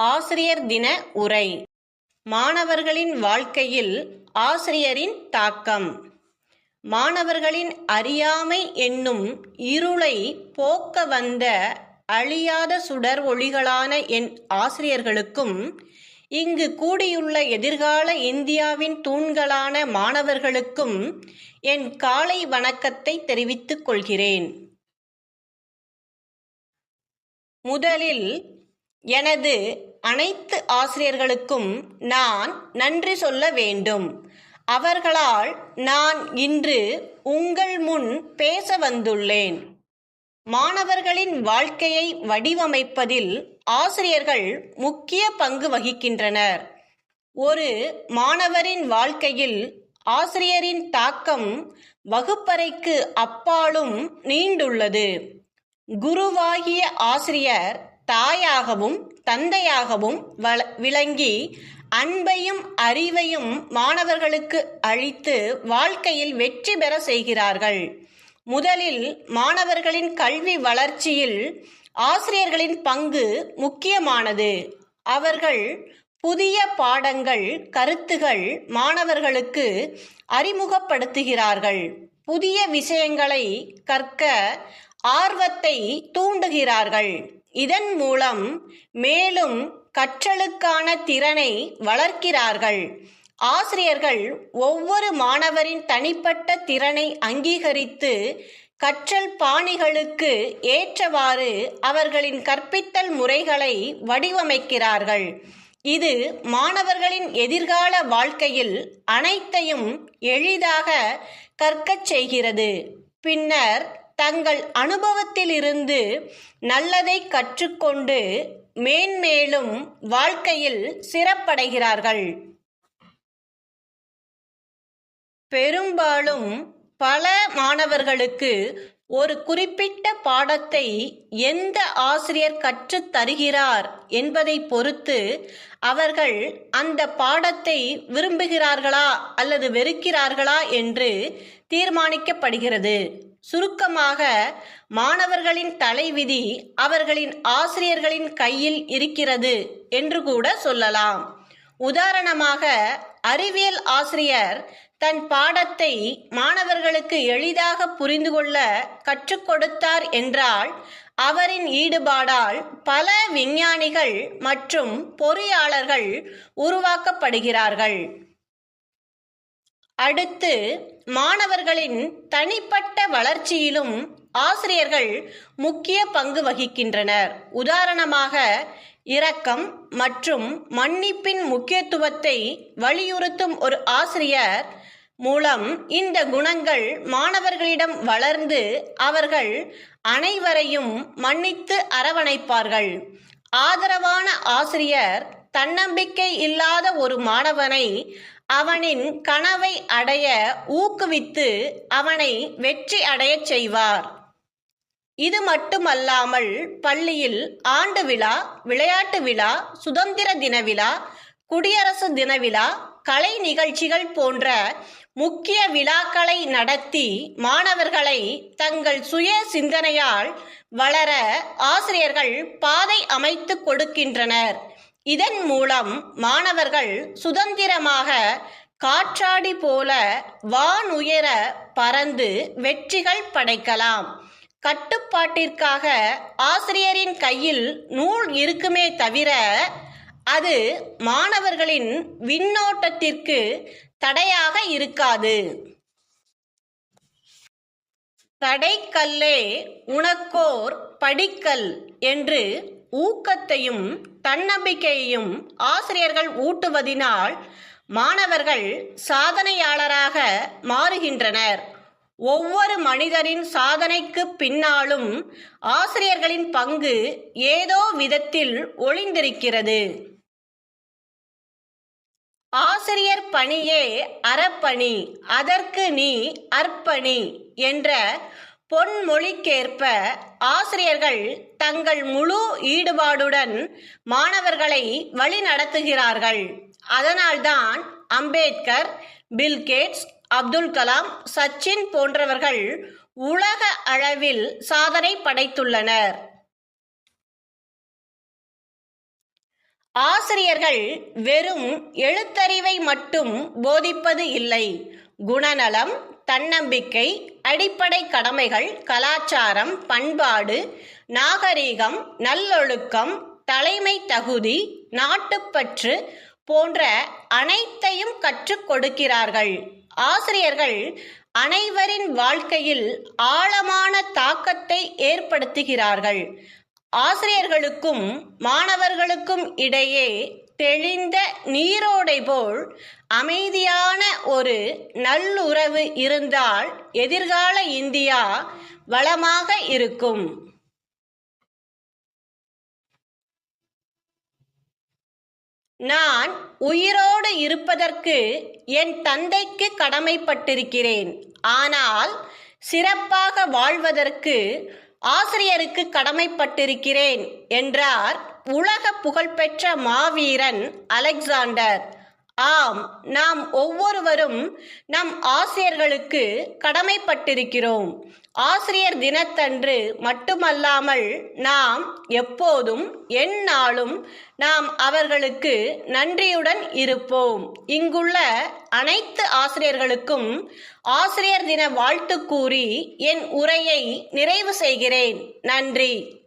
ஆசிரியர் தின உரை. மாணவர்களின் வாழ்க்கையில் ஆசிரியரின் தாக்கம். மாணவர்களின் அறியாமை என்னும் இருளை போக்க வந்த அழியாத சுடர் ஒளிகளான என் ஆசிரியர்களுக்கும் இங்கு கூடியுள்ள எதிர்கால இந்தியாவின் தூண்களான மாணவர்களுக்கும் என் காலை வணக்கத்தை தெரிவித்துக் கொள்கிறேன். முதலில் எனது அனைத்து ஆசிரியர்களுக்கும் நான் நன்றி சொல்ல வேண்டும். அவர்களால் நான் இன்று உங்கள் முன் பேச வந்துள்ளேன். மாணவர்களின் வாழ்க்கையை வடிவமைப்பதில் ஆசிரியர்கள் முக்கிய பங்கு வகிக்கின்றனர். ஒரு மாணவரின் வாழ்க்கையில் ஆசிரியரின் தாக்கம் வகுப்பறைக்கு அப்பாலும் நீண்டுள்ளது. குருவாகிய ஆசிரியர் தாயாகவும் தந்தையாகவும் வள விளங்கி அன்பையும் அறிவையும் மாணவர்களுக்கு அளித்து வாழ்க்கையில் வெற்றி பெற செய்கிறார்கள். முதலில் மாணவர்களின் கல்வி வளர்ச்சியில் ஆசிரியர்களின் பங்கு முக்கியமானது. அவர்கள் புதிய பாடங்கள் கருத்துகள் மாணவர்களுக்கு அறிமுகப்படுத்துகிறார்கள். புதிய விஷயங்களை கற்க ஆர்வத்தை தூண்டுகிறார்கள். இதன் மூலம் மேலும் கற்றலுக்கான திறனை வளர்க்கிறார்கள். ஆசிரியர்கள் ஒவ்வொரு மாணவரின் தனிப்பட்ட திறனை அங்கீகரித்து கற்றல் பாணிகளுக்கு ஏற்றவாறு அவர்களின் கற்பித்தல் முறைகளை வடிவமைக்கிறார்கள். இது மாணவர்களின் எதிர்கால வாழ்க்கையில் அனைத்தையும் எளிதாக கற்கச் செய்கிறது. பின்னர் தங்கள் அனுபவத்திலிருந்து நல்லதை கற்றுக்கொண்டு மேன்மேலும் வாழ்க்கையில் சிறப்படைகிறார்கள். பெரும்பாலும் பல மாணவர்களுக்கு ஒரு குறிப்பிட்ட பாடத்தை எந்த ஆசிரியர் கற்றுத் தருகிறார் என்பதை பொறுத்து அவர்கள் அந்த பாடத்தை விரும்புகிறார்களா அல்லது வெறுக்கிறார்களா என்று தீர்மானிக்கப்படுகிறது. சுருக்கமாக மாணவர்களின் தலைவிதி அவர்களின் ஆசிரியர்களின் கையில் இருக்கிறது என்று கூட சொல்லலாம். உதாரணமாக அறிவியல் ஆசிரியர் தன் பாடத்தை மாணவர்களுக்கு எளிதாக புரிந்து கொள்ள கற்றுக் கொடுத்தார் என்றால் அவரின் ஈடுபாடால் பல விஞ்ஞானிகள் மற்றும் பொறியாளர்கள் உருவாக்கப்படுகிறார்கள். அடுத்து மாணவர்களின் தனிப்பட்ட வளர்ச்சியிலும் ஆசிரியர்கள் முக்கிய பங்கு வகிக்கின்றனர். உதாரணமாக இரக்கம் மற்றும் மன்னிப்பின் முக்கியத்துவத்தை வலியுறுத்தும் ஒரு ஆசிரியர் மூலம் இந்த குணங்கள் மாணவர்களிடம் வளர்ந்து அவர்கள் அனைவரையும் மன்னித்து அரவணைப்பார்கள். ஆதரவான ஆசிரியர் தன்னம்பிக்கை இல்லாத ஒரு மாணவனை அவனின் கனவை அடைய ஊக்குவித்து அவனை வெற்றி அடையச் செய்வார். இது மட்டுமல்லாமல் பள்ளியில் ஆண்டு விழா விளையாட்டு விழா சுதந்திர தின விழா குடியரசு தின விழா கலை நிகழ்ச்சிகள் போன்ற முக்கிய விழாக்களை நடத்தி மாணவர்களை தங்கள் சுய சிந்தனையால் வளர ஆசிரியர்கள் பாதை அமைத்து கொடுக்கின்றனர். இதன் மூலம் மாணவர்கள் சுதந்திரமாக காற்றாடி போல வானுயர பறந்து வெற்றிகள் படைக்கலாம். கட்டுப்பாட்டிற்காக ஆசிரியரின் கையில் நூல் இருக்குமே தவிர அது மாணவர்களின் விண்ணோட்டத்திற்கு தடையாக இருக்காது. தடைக்கல்லே உனக்கோர் படிக்கல் என்று ஊக்கத்தையும் தன்னம்பிக்கையையும் ஆசிரியர்கள் ஊட்டுவதினால் மாணவர்கள் சாதனையாளராக மாறுகின்றனர். ஒவ்வொரு மனிதரின் சாதனைக்கு பின்னாலும் ஆசிரியர்களின் பங்கு ஏதோ விதத்தில் ஒளிந்திருக்கிறது. ஆசிரியர் பணியே அறப்பணி அதற்கு நீ அர்ப்பணி என்ற பொன்மொழிக்கேற்ப ஆசிரியர்கள் தங்கள் முழு ஈடுபாடுடன் மாணவர்களை வழிநடத்துகிறார்கள். அதனால்தான் அம்பேத்கர் பில்கேட்ஸ் அப்துல் கலாம் சச்சின் போன்றவர்கள் உலக அளவில் சாதனை படைத்துள்ளனர். ஆசிரியர்கள் வெறும் எழுத்தறிவை மட்டும் போதிப்பது இல்லை. குணநலம் தன்னம்பிக்கை அடிப்படை கடமைகள் கலாச்சாரம் பண்பாடு நாகரீகம் நல்லொழுக்கம் தலைமை தகுதி நாட்டுப்பற்று போன்ற அனைத்தையும் கற்றுக் கொடுக்கிறார்கள். ஆசிரியர்கள் அனைவரின் வாழ்க்கையில் ஆழமான தாக்கத்தை ஏற்படுத்துகிறார்கள். ஆசிரியர்களுக்கும் மாணவர்களுக்கும் இடையே தெளிந்த நீரோடை போல் அமைதியான ஒரு நல்லுறவு இருந்தால் எதிர்கால இந்தியா வளமாக இருக்கும். நான் உயிரோடு இருப்பதற்கு என் தந்தைக்கு கடமைப்பட்டிருக்கிறேன். ஆனால் சிறப்பாக வாழ்வதற்கு ஆசிரியருக்கு கடமைப்பட்டிருக்கிறேன் என்றார் உலக புகழ்பெற்ற மாவீரன் அலெக்சாண்டர். ஆம் நாம் ஒவ்வொருவரும் நம் ஆசிரியர்களுக்கு கடமைப்பட்டிருக்கிறோம். ஆசிரியர் தினத்தன்று மட்டுமல்லாமல் நாம் எப்போதும் எந்நாளும் நாம் அவர்களுக்கு நன்றியுடன் இருப்போம். இங்குள்ள அனைத்து ஆசிரியர்களுக்கும் ஆசிரியர் தின வாழ்த்து கூறி என் உரையை நிறைவு செய்கிறேன். நன்றி.